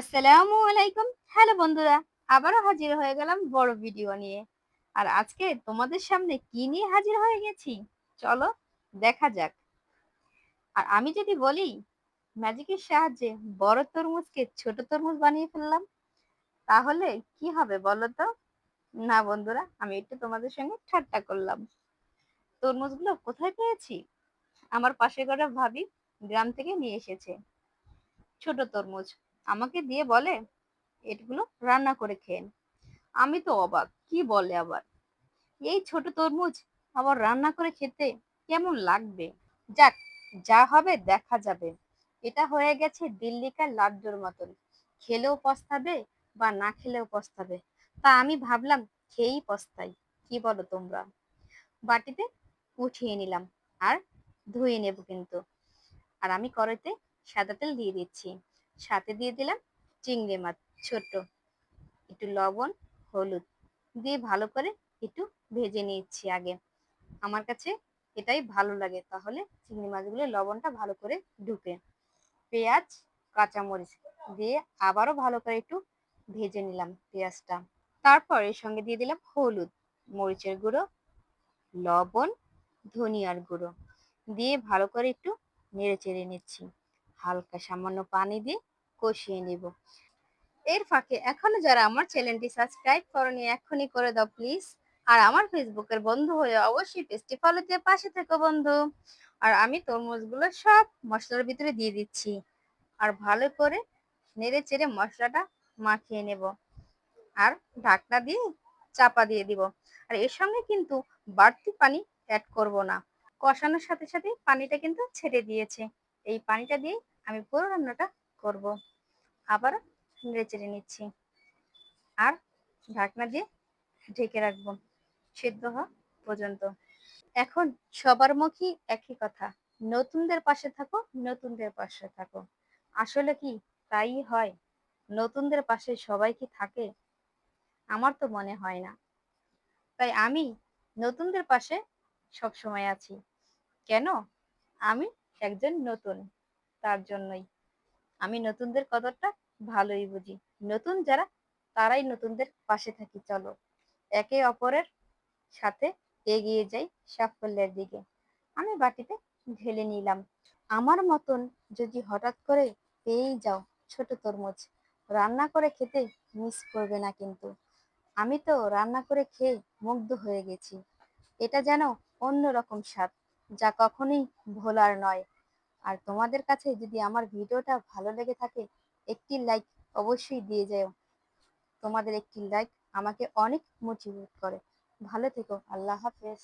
আসসালামু আলাইকুম। হ্যালো বন্ধুরা, আবারও হাজির হয়ে গেলাম বড় ভিডিও নিয়ে। আর আজকে তোমাদের সামনে কি নিয়ে হাজির হয়ে গেছি? চলো দেখা যাক। আর আমি যদি বলি, ম্যাজিকের সাহায্যে বড় তরমুজকে ছোট তরমুজ বানিয়ে ফেললাম, তাহলে কি হবে বলো তো? না বন্ধুরা, আমি একটু তোমাদের সঙ্গে ঠাট্টা করলাম। তরমুজগুলো কোথায় পেয়েছি? আমার পাশে ঘরে ভাবি গ্রাম থেকে নিয়ে এসেছে। ছোট তরমুজ। আমাকে দিয়ে বলে, এটগুলো রান্না করে খেন আমি তো অবাক, কি বলে আবার? এই ছোট তরমুজ আবার রান্না করে খেতে কেমন লাগবে? যাক, যা হবে দেখা যাবে। এটা হয়ে গেছে দিল্লিকার লাড্ডুর মতন। খেলেও পস্তাবে বা না খেলেও পস্তাবে। তা আমি ভাবলাম খেয়েই পস্তাই, কি বলো তোমরা? বাটিতে উঠিয়ে নিলাম আর ধুয়ে নেব কিন্তু। আর আমি কড়াইতে সাদা তেল দিয়ে দিচ্ছি। সাথে দিয়ে দিলাম চিংড়ি মাছ ছোট একটু লবণ, হলুদ দিয়ে ভালো করে একটু ভেজে নিচ্ছি আগে। আমার কাছে এটাই ভালো লাগে, তাহলে চিংড়ি মাছগুলো লবণটা ভালো করে ঢুকে। পেঁয়াজ, কাঁচামরিচ দিয়ে আবারও ভালো করে একটু ভেজে নিলাম পেঁয়াজটা। তারপর এর সঙ্গে দিয়ে দিলাম হলুদ, মরিচের গুঁড়ো, লবণ, ধনিয়ার গুঁড়ো দিয়ে ভালো করে একটু নেড়ে চেড়ে নিচ্ছি। হালকা সামান্য পানি দিয়ে কষিয়ে নিব। এর ফাঁকে এখনও যারা আমার চ্যানেলটি সাবস্ক্রাইব করনি এখনই করে দাও প্লিজ আর আমার ফেসবুকের বন্ধু হয়ে অবশ্যই পেজটি ফলো দিয়ে পাশে থেকো বন্ধু। আর আমি তরমুজগুলো সব মশলার ভিতরে দিয়ে দিচ্ছি। আর ভালো করে নেড়ে চেড়ে মশলাটা মাখিয়ে নেব। আর ঢাকনা দিয়ে চাপা দিয়ে দিব। আর এর সঙ্গে কিন্তু বাড়তি পানি অ্যাড করব না। কষানোর সাথে সাথে পানিটা কিন্তু ছেড়ে দিয়েছে। এই পানিটা দিয়ে আমি পুরো রান্নাটা করব। আবার নেড়ে চেড়ে নিচ্ছি। আর ঢাকনা দিয়ে ঢেকে রাখব, সেদ্ধ হওয়া পর্যন্ত। এখন সবার মুখই একই কথা, নতুনদের পাশে থাকো, নতুনদের পাশে থাকো। আসলে কি তাই হয়? নতুনদের পাশে সবাই কি থাকে? আমার তো মনে হয় না। তাই আমি নতুনদের পাশে সব সময় আছি। কেন? আমি একজন নতুন, তার জন্যই। আমি নতুনদের কদরটা ভালোই বুঝি। নতুন যারা, তারাই নতুনদের পাশে থাকি, চলো। একে অপরের সাথে এগিয়ে যাই সাফল্যের দিকে। আমি বাটিতে ঢেলে নিলাম। আমার মতন যদি হঠাৎ করে পেয়েই যাও ছোট তরমুজ, রান্না করে খেতে মিস করবে না কিন্তু। আমি তো রান্না করে খেয়ে মুগ্ধ হয়ে গেছি। এটা যেন অন্যরকম স্বাদ, যা কখনোই ভোলার নয়। আর তোমাদের কাছে যদি আমার ভিডিওটা ভালো লেগে থাকে, একটি লাইক অবশ্যই দিয়ে যাও। তোমাদের একটি লাইক আমাকে অনেক মোটিভেট করে। ভালো থেকো, আল্লাহ হাফেজ।